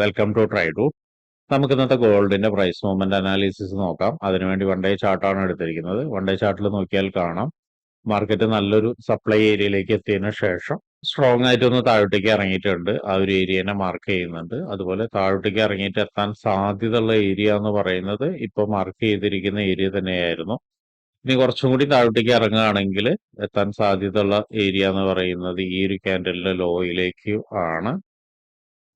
Welcome to try to നമുക്ക് ഇന്നത്തെ ഗോൾഡിന്റെ പ്രൈസ് മൂവ്മെന്റ് അനാലിസിസ് നോക്കാം. അതിനുവേണ്ടി വൺ ഡേ ചാർട്ടാണ് എടുത്തിരിക്കുന്നത്. വൺ ഡേ ചാർട്ടിൽ നോക്കിയാൽ കാണാം. മാർക്കറ്റ് നല്ലൊരു സപ്ലൈ ഏരിയയിലേക്ക് എത്തിയതിനു ശേഷം സ്ട്രോങ് ആയിട്ട് ഒന്ന് താഴോട്ടേക്ക് ഇറങ്ങിയിട്ടുണ്ട്. ആ ഒരു ഏരിയനെ മാർക്ക് ചെയ്യുന്നുണ്ട്. അതുപോലെ താഴോട്ടേക്ക് ഇറങ്ങിയിട്ട് എത്താൻ സാധ്യതയുള്ള ഏരിയ എന്ന് പറയുന്നത് ഇപ്പോൾ മാർക്ക് ചെയ്തിരിക്കുന്ന ഏരിയ തന്നെയായിരുന്നു. ഇനി കുറച്ചും കൂടി താഴോട്ടേക്ക് ഇറങ്ങുകയാണെങ്കിൽ എത്താൻ സാധ്യതയുള്ള ഏരിയ എന്ന് പറയുന്നത് ഈ ഒരു ക്യാൻഡലിന്റെ ലോയിലേക്ക് ആണ്.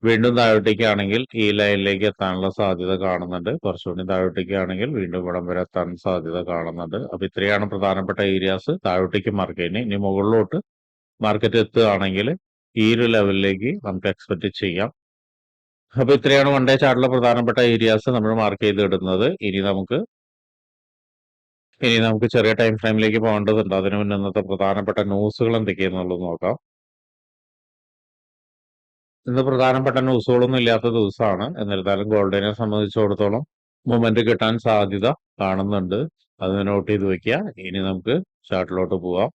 വീണ്ടും താഴോട്ടേക്കാണെങ്കിൽ ഈ ലൈനിലേക്ക് എത്താനുള്ള സാധ്യത കാണുന്നുണ്ട്. കുറച്ചുകൂടി താഴോട്ടേക്കാണെങ്കിൽ വീണ്ടും ഇവിടം വരെ എത്താൻ സാധ്യത കാണുന്നുണ്ട്. അപ്പൊ ഇത്രയാണ് പ്രധാനപ്പെട്ട ഏരിയാസ് താഴോട്ടേക്ക് മാർക്ക് ചെയ്യുന്നത്. ഇനി മുകളിലോട്ട് മാർക്കറ്റ് എത്തുകയാണെങ്കിൽ ഈ ഒരു ലെവലിലേക്ക് നമുക്ക് എക്സ്പെക്ട് ചെയ്യാം. അപ്പൊ ഇത്രയാണ് വൺ ഡേ ചാർട്ടിലെ പ്രധാനപ്പെട്ട ഏരിയാസ് നമ്മൾ മാർക്ക് ചെയ്തിടുന്നത്. ഇനി നമുക്ക് ഇനി നമുക്ക് ചെറിയ ടൈം ഫ്രെയിമിലേക്ക് പോകേണ്ടതുണ്ട്. അതിനു മുന്നേ ഇന്നത്തെ പ്രധാനപ്പെട്ട ന്യൂസുകൾ എന്തൊക്കെയാണെന്നുള്ളത് നോക്കാം. ഇന്ന് പ്രധാനപ്പെട്ട ന്യൂസുകളൊന്നും ഇല്ലാത്ത ദിവസമാണ്. എന്നിരുന്നാലും ഗോൾഡിനെ സംബന്ധിച്ചിടത്തോളം മൊമെന്റ് കിട്ടാൻ സാധ്യത കാണുന്നുണ്ട്. അത് നോട്ട് ചെയ്ത് വെക്കുക. ഇനി നമുക്ക് ചാർട്ടിലോട്ട് പോവാം.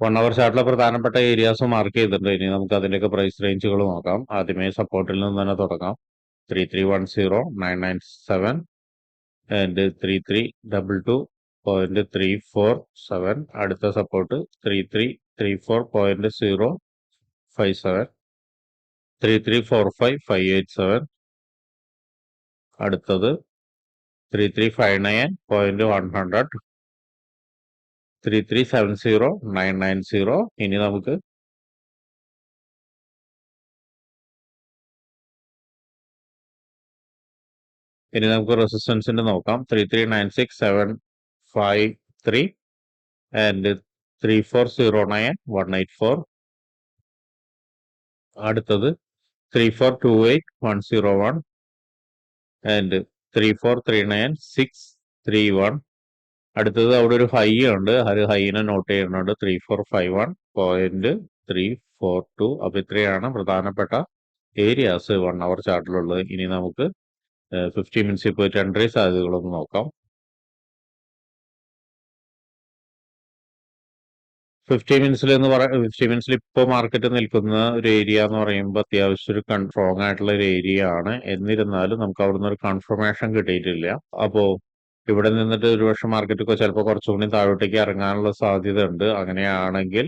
വൺ അവർ ചാർട്ടിലെ പ്രധാനപ്പെട്ട ഏരിയാസ് മാർക്ക് ചെയ്തിട്ടുണ്ട്. ഇനി നമുക്ക് അതിന്റെയൊക്കെ പ്രൈസ് റേഞ്ചുകൾ നോക്കാം. ആദ്യമേ സപ്പോർട്ടിൽ നിന്ന് തന്നെ തുടങ്ങാം. Three three one zero nine nine seven and three three double two point three four seven അടുത്ത support three three three four point zero five seven three three four five five eight seven അടുത്തത് three three five nine point one hundred three three seven zero nine nine zero ഇനി നമുക്ക് ഇനി നമുക്ക് റെസിസ്റ്റൻസിന്റെ നോക്കാം. Three three nine six seven five three and three four zero nine one eight four അടുത്തത് three four two eight one zero one and three four three nine six three one അടുത്തത് അവിടെ ഒരു ഹൈ ഉണ്ട്. ഒരു ഹൈനെ note ചെയ്യുന്നുണ്ട്. Three four five one point three four two അപ്പൊ ഇത്രയാണ് പ്രധാനപ്പെട്ട ഏരിയാസ് വൺ അവർ ചാർട്ടിലുള്ളത് ഇനി നമുക്ക് ഫിഫ്റ്റി മിനിറ്റ്സിൽ പോയിട്ട് എൻട്രി സാധ്യതകളൊന്ന് നോക്കാം. ഫിഫ്റ്റി മിനിറ്റ്സിൽ എന്ന് പറ ഫിഫ്റ്റി മിനിറ്റ്സിൽ ഇപ്പോൾ മാർക്കറ്റ് നിൽക്കുന്ന ഒരു ഏരിയ എന്ന് പറയുമ്പോൾ അത്യാവശ്യം ഒരു സ്ട്രോങ് ആയിട്ടുള്ള ഒരു ഏരിയ ആണ്. എന്നിരുന്നാലും നമുക്ക് അവിടുന്ന് ഒരു കൺഫർമേഷൻ കിട്ടിയിട്ടില്ല. അപ്പോൾ ഇവിടെ നിന്നിട്ട് ഒരുപക്ഷെ മാർക്കറ്റ് ചിലപ്പോൾ കുറച്ചുകൂടി താഴോട്ടേക്ക് ഇറങ്ങാനുള്ള സാധ്യത ഉണ്ട് അങ്ങനെയാണെങ്കിൽ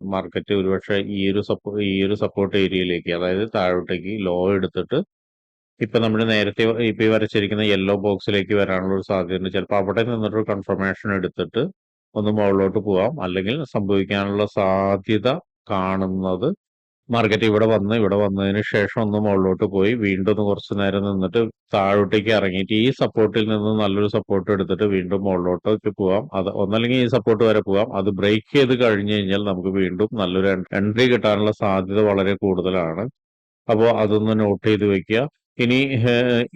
മാർക്കറ്റ് ഒരുപക്ഷെ ഈ ഒരു സപ്പോ ഈ ഒരു സപ്പോർട്ട് ഏരിയയിലേക്ക് അതായത് താഴോട്ടേക്ക് ലോ എടുത്തിട്ട് ഇപ്പൊ നമ്മൾ നേരത്തെ ഇപ്പൊ വരച്ചിരിക്കുന്ന യെല്ലോ ബോക്സിലേക്ക് വരാനുള്ള ഒരു സാധ്യത ഉണ്ട് ചിലപ്പോൾ അവിടെ നിന്നിട്ട് കൺഫർമേഷൻ എടുത്തിട്ട് ഒന്ന് മുകളിലോട്ട് പോവാം. അല്ലെങ്കിൽ സംഭവിക്കാനുള്ള സാധ്യത കാണുന്നത് മാർക്കറ്റ് ഇവിടെ വന്ന് ഇവിടെ വന്നതിന് ശേഷം ഒന്ന് മുകളിലോട്ട് പോയി. വീണ്ടും ഒന്ന് കുറച്ച് നേരം നിന്നിട്ട് താഴോട്ടേക്ക് ഇറങ്ങിയിട്ട് ഈ സപ്പോർട്ടിൽ നിന്ന് നല്ലൊരു സപ്പോർട്ട് എടുത്തിട്ട് വീണ്ടും മുകളിലോട്ടേക്ക് പോവാം. അത് ഒന്നല്ലെങ്കിൽ ഈ സപ്പോർട്ട് വരെ പോവാം. അത് ബ്രേക്ക് ചെയ്ത് കഴിഞ്ഞു കഴിഞ്ഞാൽ നമുക്ക് വീണ്ടും നല്ലൊരു എൻട്രി കിട്ടാനുള്ള സാധ്യത വളരെ കൂടുതലാണ്. അപ്പോൾ അതൊന്ന് നോട്ട് ചെയ്ത് വെക്കുക. ഇനി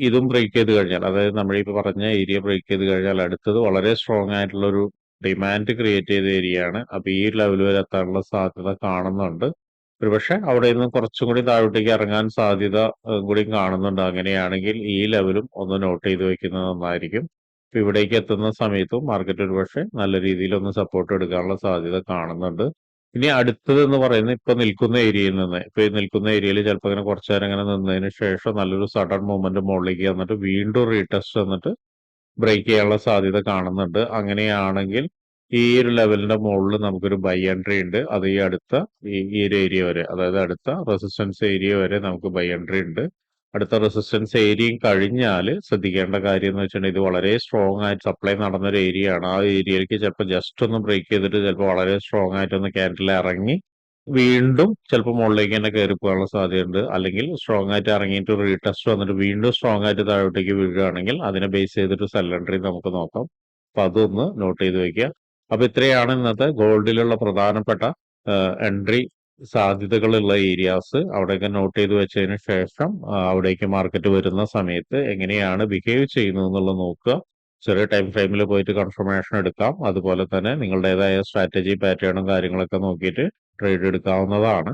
ഇതും ബ്രേക്ക് ചെയ്ത് കഴിഞ്ഞാൽ അതായത് നമ്മൾ ഈ പറഞ്ഞ ഏരിയ ബ്രേക്ക് ചെയ്ത് കഴിഞ്ഞാൽ അടുത്തത് വളരെ സ്ട്രോങ് ആയിട്ടുള്ള ഒരു ഡിമാൻഡ് ക്രിയേറ്റ് ചെയ്ത ഏരിയ ആണ്. അപ്പൊ ഈ ലെവൽ വരെ എത്താനുള്ള സാധ്യത കാണുന്നുണ്ട്. ഒരുപക്ഷെ അവിടെ നിന്ന് കുറച്ചും കൂടി താഴോട്ടേക്ക് ഇറങ്ങാൻ സാധ്യത കൂടി കാണുന്നുണ്ട് അങ്ങനെയാണെങ്കിൽ ഈ ലെവലും ഒന്ന് നോട്ട് ചെയ്ത് വെക്കുന്നത് നന്നായിരിക്കും ഇപ്പൊ ഇവിടേക്ക് എത്തുന്ന സമയത്തും മാർക്കറ്റ് ഒരുപക്ഷെ നല്ല രീതിയിൽ ഒന്ന് സപ്പോർട്ട് എടുക്കാനുള്ള സാധ്യത കാണുന്നുണ്ട്. ഇനി അടുത്തത് എന്ന് പറയുന്നത് ഇപ്പൊ നിൽക്കുന്ന ഏരിയയിൽ നിന്ന് ഇപ്പൊ ഈ നിൽക്കുന്ന ഏരിയയിൽ ചിലപ്പോൾ ഇങ്ങനെ കുറച്ചു നേരം ഇങ്ങനെ നിന്നതിന് ശേഷം നല്ലൊരു സഡൻ മൂവ്മെന്റ് മുകളിലേക്ക് വന്നിട്ട് വീണ്ടും റീടെസ്റ്റ് വന്നിട്ട് ബ്രേക്ക് ചെയ്യാനുള്ള സാധ്യത കാണുന്നുണ്ട്. അങ്ങനെയാണെങ്കിൽ ഈ ഒരു ലെവലിന്റെ മുകളിൽ നമുക്കൊരു ബൈ എൻട്രി ഉണ്ട്. അത് ഈ അടുത്ത ഈ ഒരു ഏരിയ വരെ അതായത് അടുത്ത റെസിസ്റ്റൻസ് ഏരിയ വരെ നമുക്ക് ബൈ എൻട്രി ഉണ്ട്. അടുത്ത റെസിസ്റ്റൻസ് ഏരിയയും കഴിഞ്ഞാൽ ശ്രദ്ധിക്കേണ്ട കാര്യം എന്ന് വെച്ചിട്ടുണ്ടെങ്കിൽ ഇത് വളരെ സ്ട്രോങ് ആയിട്ട് സപ്ലൈ നടന്ന ഒരു ഏരിയ ആണ്. ആ ഏരിയയിലേക്ക് ചിലപ്പോൾ ജസ്റ്റ് ഒന്ന് ബ്രേക്ക് ചെയ്തിട്ട് ചിലപ്പോൾ വളരെ സ്ട്രോങ് ആയിട്ട് ഒന്ന് ക്യാൻഡിൽ ഇറങ്ങി വീണ്ടും ചിലപ്പോൾ മുകളിലേക്ക് തന്നെ കയറി പോകാനുള്ള സാധ്യതയുണ്ട്. അല്ലെങ്കിൽ സ്ട്രോങ് ആയിട്ട് ഇറങ്ങിയിട്ട് റീടെസ്റ്റ് വന്നിട്ട് വീണ്ടും സ്ട്രോങ് ആയിട്ട് താഴോട്ടേക്ക് വീഴുകയാണെങ്കിൽ അതിനെ ബേസ് ചെയ്തിട്ട് സെല്ലൻട്രി നമുക്ക് നോക്കാം. അപ്പൊ അതൊന്ന് നോട്ട് ചെയ്ത് വെക്കുക. അപ്പൊ ഇത്രയാണ് ഇന്നത്തെ ഗോൾഡിലുള്ള പ്രധാനപ്പെട്ട എൻട്രി സാധ്യതകളുള്ള ഏരിയാസ് അവിടെയൊക്കെ നോട്ട് ചെയ്ത് വെച്ചതിന് ശേഷം അവിടേക്ക് മാർക്കറ്റ് വരുന്ന സമയത്ത് എങ്ങനെയാണ് ബിഹേവ് ചെയ്യുന്നത് എന്നുള്ളത് നോക്കുക. ചെറിയ ടൈം ഫ്രെയിമിൽ പോയിട്ട് കൺഫർമേഷൻ എടുക്കാം. അതുപോലെ തന്നെ നിങ്ങളുടേതായ സ്ട്രാറ്റജി പാറ്റേണും കാര്യങ്ങളൊക്കെ നോക്കിയിട്ട് ട്രേഡ് എടുക്കാവുന്നതാണ്.